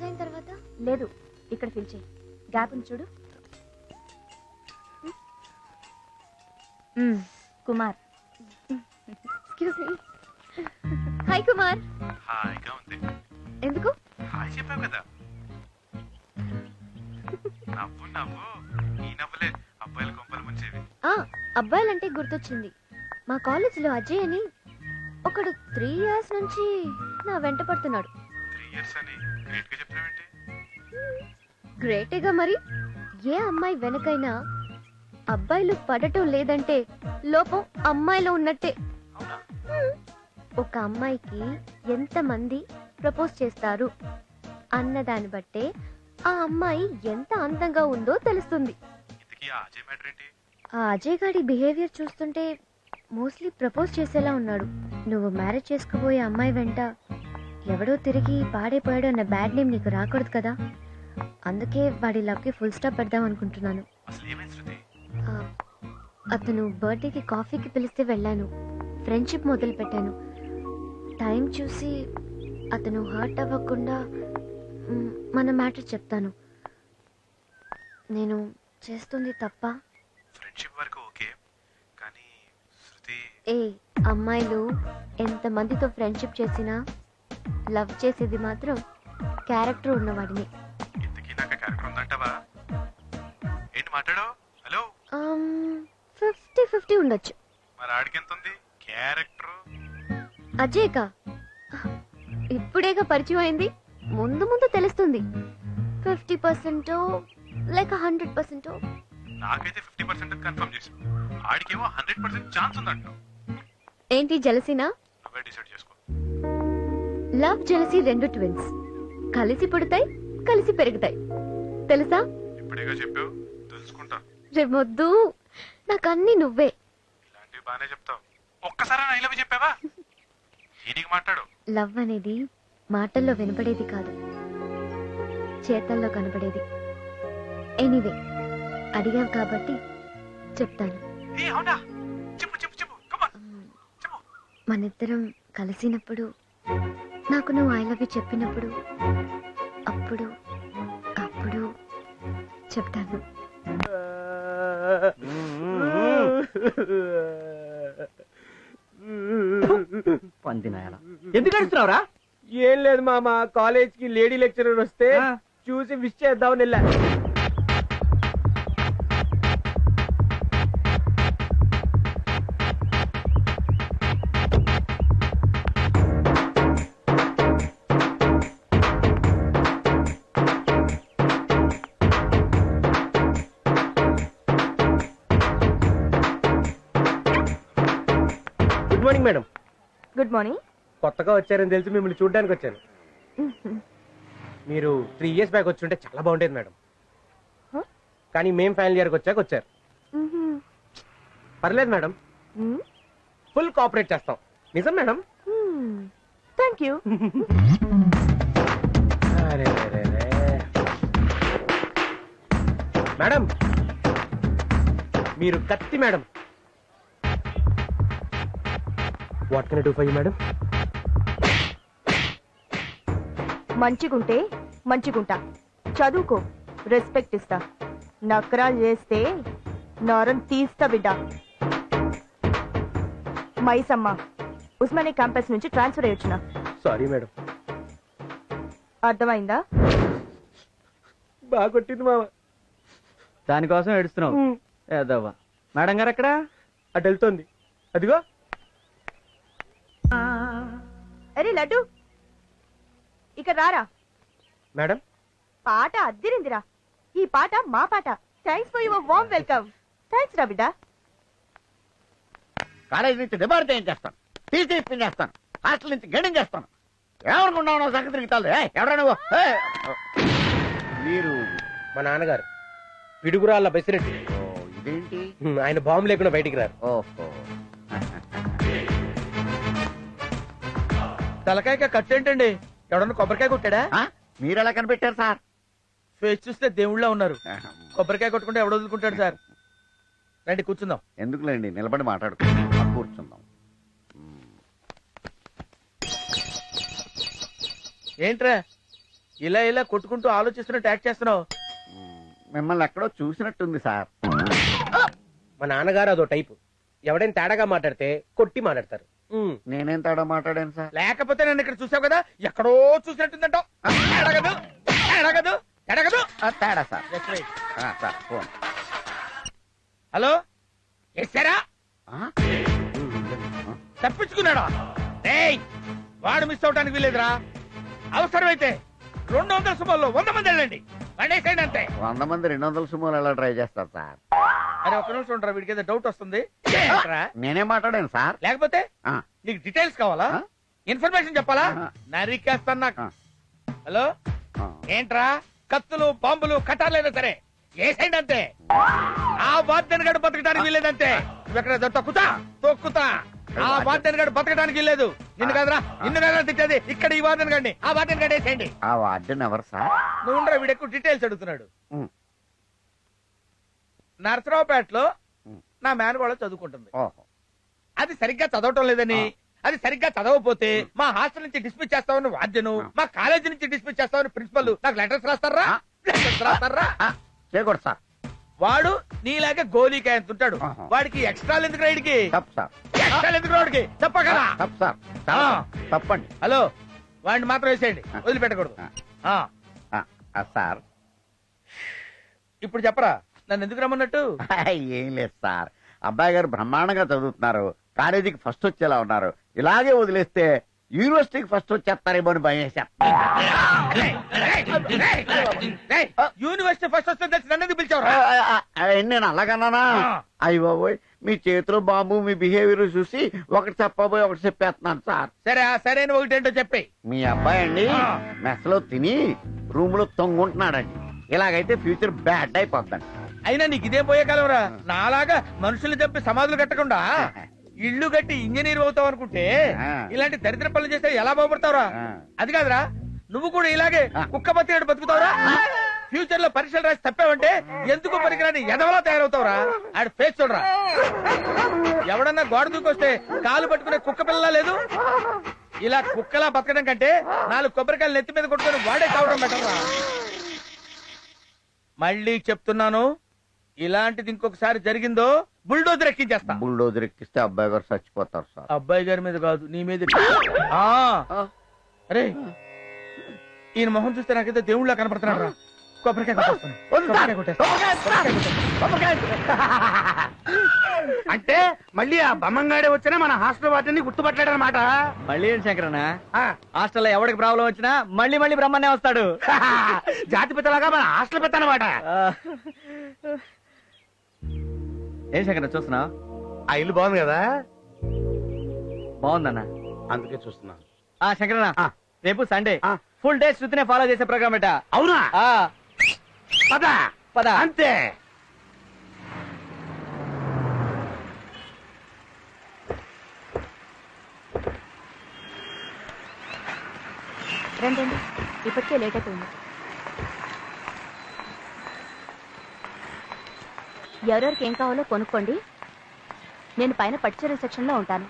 Close అయిన తర్వాత? లేదు ఇక్కడ ఫిల్ చేయి. గ్యాప్ ఉంది చూడు. మ్మ్, Kumar. Excuse me hi Kumar. హాయిగా ఉంది. ఎందుకు? హాయ్ చెప్పావు కదా. నవ్వు నవ్వు. ఈ నవ్వులే అబ్బాయిల కొంపలు ముంచేవి. ఆ అబ్బాయిలంటే గుర్తొచ్చింది. మా కాలేజీలో అజయ్ అని ఒకడు త్రీ ఇయర్స్ నుంచి నా వెంట పడుతున్నాడు. అని గ్రేట్గా గ్రేటేగా మరి? ఏ అమ్మాయి వెనకైనా అబ్బాయిలు పడటం లేదంటే లోపం అమ్మాయిలో ఉన్నట్టే. ఒక అమ్మాయికి ఎంతమంది ప్రపోజ్ చేస్తారు అన్నదాన్ని బట్టే ఆ అమ్మాయి ఎంత అందంగా ఉందో తెలుస్తుంది. ఆ అజయ్ ఆ గాడి బిహేవియర్ చూస్తుంటే మోస్ట్లీ ప్రపోజ్ చేసేలా ఉన్నాడు. నువ్వు మ్యారేజ్ చేసుకోబోయే అమ్మాయి వెంట ఎవడో తిరిగి పాడైపోయాడు అన్న బ్యాడ్ నేమ్ నీకు రాకూడదు కదా? అందుకే వాడి లవ్కి ఫుల్ స్టాప్ పెడదాం అనుకుంటున్నాను. అతను బర్త్డేకి కాఫీకి పిలిస్తే వెళ్ళాను. ఫ్రెండ్షిప్ మొదలు పెట్టాను. టైం చూసి అతను హర్ట్ అవ్వకుండా మన మ్యాటర్ చెప్తాను. నేను చేస్తుంది తప్ప? ఫ్రెండ్షిప్ వరకు ఓకే కానీ శృతి ఏ అమ్మాయిలు ఎంతమందితో ఫ్రెండ్షిప్ చేసినా లవ్ చేసేది మాత్రం క్యారెక్టర్ ఉన్నవాడిని ఇంతకీ నాకు క్యారెక్టర్ ఉందంటావా? ఏంటి మాట్లాడు హలో? ఫిఫ్టీ ఫిఫ్టీ ఉండొచ్చు. అజయ్కా ఇప్పుడేగా పరిచయం అయింది. ముందు ముందు తెలుస్తుంది. ఫిఫ్టీ పర్సెంట్ లేక హండ్రెడ్ పర్సెంట్? నాకైతే ఫిఫ్టీ పర్సెంట్ కన్ఫర్మ్ చేసి ఆడికేమో హండ్రెడ్ పర్సెంట్ ఛాన్స్ ఉందంటావు ఏంటి జలసినా? నువ్వే డిసైడ్ చేసుకో. లవ్ జలసి రెండు ట్విన్స్. కలిసి పుడతాయి కలిసి పెరుగుతాయి. తెలుసా? ఇప్పుడేగా చెప్పావు? తెలుసుకుంటా. రేమొద్దు నాకన్నీ నువ్వే. ఇలాంటివి బాగానే చెప్తావు. ఒక్కసారి ఐ లవ్ చెప్పావా? దీనికి మాట్లాడు. లవ్ అనేది మాటల్లో వినపడేది కాదు. చేతల్లో కనపడేది. ఎనీవే అడిగావు కాబట్టి చెప్తాను. మనిద్దరం కలిసినప్పుడు నాకు నువ్వు ఐ లవ్ యూ చెప్పినప్పుడు అప్పుడు అప్పుడు చెప్తాను. పందినాయాల ఎందుకు అడుగుతున్నావురా? ఏం లేదు మామ కాలేజ్కి లేడీ లెక్చరర్ వస్తే. చూసి విష్ చేద్దామని వెళ్ళా. మార్నింగ్ మేడం గుడ్ మార్నింగ్ కొత్తగా వచ్చారని తెలిసి మిమ్మల్ని చూడడానికి వచ్చాను. మీరు త్రీ ఇయర్స్ బ్యాక్ వచ్చి ఉంటే చాలా బాగుండేది మేడం? కానీ మేం ఫైనల్ ఇయర్కి వచ్చాక వచ్చారు. పర్లేదు మేడం ఫుల్ కోఆపరేట్ చేస్తాం. నిజం మేడం థ్యాంక్ యూ. మేడం మీరు కత్తి madam what can do for you madam మంచిగుంటే మంచిగుంటా. చదువుకో. రెస్పెక్ట్ ఇస్తా. నకరాలు చేస్తే నరం తీస్తా బిడ్డ. మైసమ్మ ఉస్మానియా క్యాంపస్ నుంచి ట్రాన్స్ఫర్ అయ్యి వచ్చిన సారీ మేడం అర్థమైందా? బాగా కొట్టింది మామ. దానికోసం ఏడుస్తున్నావు. ఏదవ్వా మేడం గారు ఎక్కడ? అటు వెళ్తోంది. అదిగో. అరే లడ్డు. ఇక రారా? మేడం? పాట అద్దిరిందిరా. ఈ పాట మా పాట. Thanks for your warm welcome thanks రా బిడ్డ. కాలేజీ నుంచి డిబార్ చేయించేస్తాను. టీసీ ఇప్పించేస్తాను. హాస్టల్ నుంచి గడింగ్ చేస్తాను. ఏమనుకున్నావు నా సంగతి. ఏయ్, ఎవరా నువ్వు. మీరు మా నాన్నగారు. పిడుగురాళ్ళ బెసిరెడ్డి. ఇదేంటి? ఆయన బాంబు లేకుండా బయటికి రారు. ఓహో. తలకాయ కట్టేంటండి ఎవడన్నా కొబ్బరికాయ కొట్టాడా? ఆ? మీరు ఎలా కనిపెట్టారు సార్? ఫేస్ చూస్తే దేవుళ్ళ ఉన్నారు. కొబ్బరికాయ కొట్టుకుంటే ఎవడు వదులుకుంటాడు సార్? రండి కూర్చుందాం. ఎందుకులేండి? నిలబడి మాట్లాడుకుందాం కూర్చుందాం. ఏంట్రా? ఇలా ఇలా కొట్టుకుంటూ ఆలోచిస్తున్నట్టు యాక్ట్ చేస్తున్నావు. మిమ్మల్ని ఎక్కడో చూసినట్టుంది సార్. మా నాన్నగారు అదో టైపు. ఎవడైనా తేడాగా మాట్లాడితే కొట్టి మాట్లాడతారు. నేనేం తేడా మాట్లాడాను సార్? లేకపోతే నన్ను ఇక్కడ చూసావు కదా? ఎక్కడో చూసినట్టుందంటావు. ఎడగదు. ఎడగదు. ఎడగదు. తేడా సార్. Sir phone. హలో? ఎస్సారా? తప్పించుకున్నాడా? వాడు మిస్ అవటానికి వీలేదురా అవసరమైతే రెండు వందల సుమారులో వంద మంది వెళ్ళండి. పడేసేయండి అంతే. వంద మంది రెండు వందల సుమోలు ఎలా ట్రై చేస్తారు సార్? అరే ఒక నిమిషం ఉండరా వీడికి ఏదో డౌట్ వస్తుంది? నేనేం మాట్లాడాను సార్? లేకపోతే నీకు డీటెయిల్స్ కావాలా? ఇన్ఫర్మేషన్ చెప్పాలా. నరికేస్తాను నాకు. హలో. ఏంట్రా? కత్తులు బాంబులు కట్టాలైనా సరే ఏసైండి అంతే? ఆ వాద్యను గడు బతకడానికి వీల్లేదంతే. నువ్వెక్కడ తొక్కుతా? తొక్కుతా. ఆ వాద్యను గడు బతకడానికి వీల్లేదు. నిన్ను కదరా నిన్ను కదరా తిట్టేది ఇక్కడ ఈ వాద్యను గడిని. ఆ వాద్యను గడి వేసేయండి ఆ వార్డెన్ ఎవరు సార్? నువ్వు ఉండరా వీడు ఎక్కువ డీటెయిల్స్ అడుగుతున్నాడు. నరసరావుపేటలో. నా మేనగోళ చదువుకుంటుంది. ఓహో. అది సరిగ్గా చదవటం లేదని అది సరిగ్గా చదవకపోతే మా హాస్టల్ నుంచి డిస్మిస్ చేస్తామని వాద్యను మా కాలేజీ నుంచి డిస్మిస్ చేస్తామని ప్రిన్సిపల్ నాకు లెటర్స్ రాస్తారా. లెటర్స్ రాస్తారా? చేయకూడదు సార్. వాడు నీలాగే గోలీకాయ ఎంత ఉంటాడు ఆహా. వాడికి ఎక్స్ట్రా ఎందుకు రైడ్కి తప్పు సార్. ఎక్స్ట్రా ఎందుకు రాడికి చెప్పగలరా తప్పు సార్. చాలా ఆ. తప్పు. తప్పండి. హలో వాడిని మాత్రం వేసేయండి. వదిలిపెట్టకూడదు. ఆ, సార్. ఇప్పుడు చెప్పరా? నన్ను ఎందుకు రమ్మన్నట్టు? ఏం లేదు సార్. అబ్బాయి గారు బ్రహ్మాండంగా చదువుతున్నారు. కాలేజీకి ఫస్ట్ వచ్చేలా ఉన్నారు. ఇలాగే వదిలేస్తే యూనివర్సిటీకి ఫస్ట్ వచ్చేస్తారేమో అని భయం యూనివర్సిటీ ఫస్ట్ వస్తే నన్ను పిలిచావురా నేను అలాగన్నానా. అయ్యి బాబోయ్ మీ చేతిలో బాంబు మీ బిహేవియర్ చూసి ఒకటి చెప్పబోయి ఒకటి చెప్పేస్తున్నాను సార్. సరే సరైన ఒకటేంటో చెప్పి మీ అబ్బాయి అండి. మెస్లో తిని రూమ్లో తొంగుంటున్నాడండి. ఇలాగైతే ఫ్యూచర్ బ్యాడ్ అయిపోద్దండి. అయినా నీకు ఇదే పోయే కాలంరా నాలాగా మనుషులు చంపి సమాధులు కట్టకుండా ఇల్లు కట్టి ఇంజనీర్ అవుతావు అనుకుంటే. ఇలాంటి దరిద్ర పనులు చేస్తే ఎలా బాగుపడతావురా. అది కాదురా. నువ్వు కూడా ఇలాగే. కుక్క బతికాడు బతుకుతావురా? ఫ్యూచర్లో పరీక్షలు రాసి తప్పావంటే ఎందుకు పనికిరాని ఎదవలా తయారవుతావురా? ఆడి ఫేస్ చూడరా. ఎవడన్నా గోడ దూకొస్తే కాలు పట్టుకునే కుక్క పిల్లలా లేదు? ఇలా కుక్కలా బతకడం కంటే నాలుగు కొబ్బరికాయలు నెత్తి మీద కొట్టుకొని వాడే కావడం బెటర్రా. మళ్ళీ చెప్తున్నాను ఇలాంటిది ఇంకొకసారి జరిగిందో బుల్డోజర్ ఎక్కించేస్తా. బుల్డోజర్ ఎక్కిస్తే అబ్బాయి గారు చచ్చిపోతారు సార్. అబ్బాయి గారి మీద కాదు నీ మీద ఆ. అరే ఈయన మొహం చూస్తే నాకైతే దేవుళ్ళ కనపడుతున్నాడు రా కొబ్బరికాయ కొట్టేస్తాను. కొట్టేస్తాను. అంటే మళ్ళీ ఆ బమ్మంగాడే వచ్చినా మన హాస్టల్ వాటిని గుర్తుపట్టాడు అనమాట మళ్ళీ ఏంటి శంకరన్న? హాస్టల్లో ఎవరికి ప్రాబ్లం వచ్చినా మళ్ళీ మళ్ళీ బ్రహ్మన్నే వస్తాడు. జాతి పిత్తలాగా మన హాస్టల్ పెద్ద అనమాట. ఏం శంకరన్న చూస్తున్నా? ఆ ఇల్లు బాగుంది కదా? బాగుందన్న అందుకే చూస్తున్నా. ఆ శంకరన్న ఆ. రేపు సండే. ఆ. ఫుల్ డే శృతినే ఫాలో చేసే ప్రోగ్రామ్ ఎట అవునా? ఆ, పద. పద. అంతే. రండి. ఇప్పటికే లేట్ అయిపోయింది. ఎవరెవరికి ఏం కావాలో కొనుక్కోండి. నేను పైన పట్టుచీరల సెక్షన్లో ఉంటాను.